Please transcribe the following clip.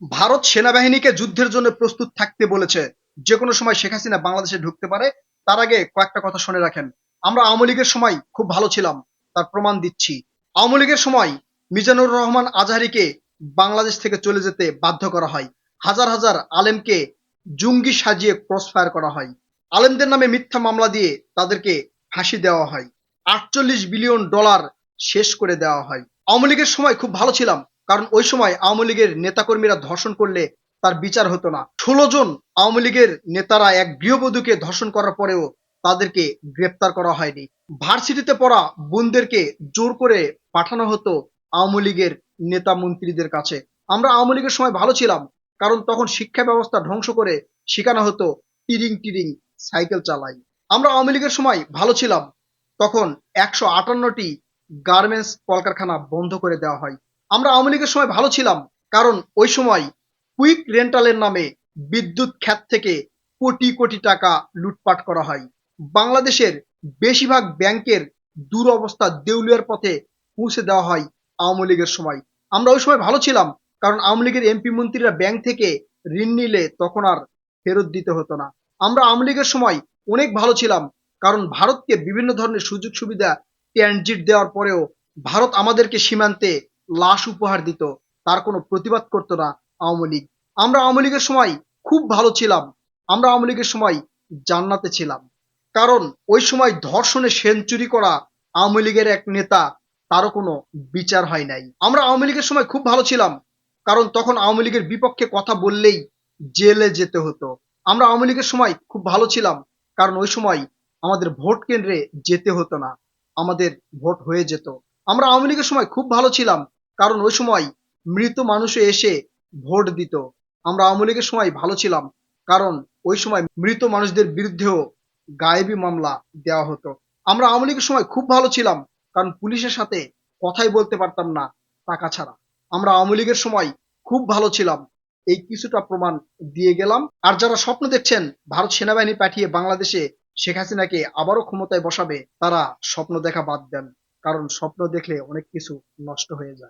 ভারত সেনাবাহিনীকে যুদ্ধের জন্য প্রস্তুত থাকতে বলেছে। যে কোনো সময় শেখ হাসিনা বাংলাদেশে ঢুকতে পারে, তার আগে কয়েকটা কথা শুনে রাখেন। আমরা আওয়ামী লীগের সময় খুব ভালো ছিলাম, তার প্রমাণ দিচ্ছি। আওয়ামী লীগের সময় মিজানুর রহমান আজহারিকে বাংলাদেশ থেকে চলে যেতে বাধ্য করা হয়। হাজার হাজার আলেমকে জঙ্গি সাজিয়ে ক্রস ফায়ার করা হয়। আলেমদের নামে মিথ্যা মামলা দিয়ে তাদেরকে ফাঁসি দেওয়া হয়। আটচল্লিশ বিলিয়ন ডলার শেষ করে দেওয়া হয়। আওয়ামী লীগের সময় খুব ভালো ছিলাম কারণ ওই সময় আওয়ামী লীগের নেতাকর্মীরা ধর্ষণ করলে তার বিচার হতো না। ষোলো জন আওয়ামী লীগের নেতারা এক গৃহবধূকে ধর্ষণ করার পরেও তাদেরকে গ্রেপ্তার করা হয়নি। ভার্সিটিতে পড়া বোনদেরকে জোর করে পাঠানো হতো আওয়ামী লীগের নেতা মন্ত্রীদের কাছে। আমরা আওয়ামী লীগের সময় ভালো ছিলাম, কারণ তখন শিক্ষা ব্যবস্থা ধ্বংস করে শেখানো হতো টিরিং টিরিং, সাইকেল চালাই। আমরা আওয়ামী লীগের সময় ভালো ছিলাম, তখন একশো আটান্নটি গার্মেন্টস কলকারখানা বন্ধ করে দেওয়া হয়। আমরা আওয়ামী লীগের সময় ভালো ছিলাম, কারণ ওই সময় কুইক রেন্টালের নামে বিদ্যুৎ খ্যাত থেকে কোটি কোটি টাকা লুটপাট করা হয়। বাংলাদেশের বেশিরভাগ ব্যাংকের দুরবস্থা দেউলিয়ার পথে পৌঁছে দেওয়া হয় আওয়ামী লীগের সময়। আমরা ওই সময় ভালো ছিলাম, কারণ আওয়ামী লীগের এমপি মন্ত্রীরা ব্যাংক থেকে ঋণ নিলে তখন আর ফেরত দিতে হতো না। আমরা আওয়ামী লীগের সময় অনেক ভালো ছিলাম, কারণ ভারতকে বিভিন্ন ধরনের সুযোগ সুবিধা ট্রানজিট দেওয়ার পরেও ভারত আমাদেরকে সীমান্তে লাশ উপহার দিত। তার কোনো প্রতিবাদ করতো না আওয়ামী লীগ। আমরা আওয়ামী লীগের সময় খুব ভালো ছিলাম। আমরা আওয়ামী লীগের সময় জান্নাতে ছিলাম। কারণ ওই সময় ধর্ষণে সেঞ্চুরি করা আওয়ামী লীগের এক নেতা, তারও কোনো বিচার হয় নাই। আমরা আওয়ামী লীগের সময় খুব ভালো ছিলাম। কারণ তখন আওয়ামী লীগের বিপক্ষে কথা বললেই জেলে যেতে হতো। আমরা আওয়ামী লীগের সময় খুব ভালো ছিলাম। কারণ ওই সময় আমাদের ভোট কেন্দ্রে যেতে হতো না। আমাদের ভোট হয়ে যেত। আমরা আওয়ামী লীগের সময় খুব ভালো ছিলাম। কারণ ওই সময় মৃত মানুষে এসে ভোট দিত। আমরা আওয়ামী লীগের সময় ভালো ছিলাম, কারণ ওই সময় মৃত মানুষদের বিরুদ্ধেও গায়েবী মামলা দেওয়া হতো। আমরা আওয়ামী লীগের সময় খুব ভালো ছিলাম, কারণ পুলিশের সাথে কথাই বলতে পারতাম না টাকা ছাড়া। আমরা আওয়ামী লীগের সময় খুব ভালো ছিলাম, এই কিছুটা প্রমাণ দিয়ে গেলাম। আর যারা স্বপ্ন দেখছেন, ভারত সেনাবাহিনী পাঠিয়ে বাংলাদেশে শেখ হাসিনাকে আবারও ক্ষমতায় বসাবে, তারা স্বপ্ন দেখা বাদ দেন, কারণ স্বপ্ন দেখলে অনেক কিছু নষ্ট হয়ে যায়।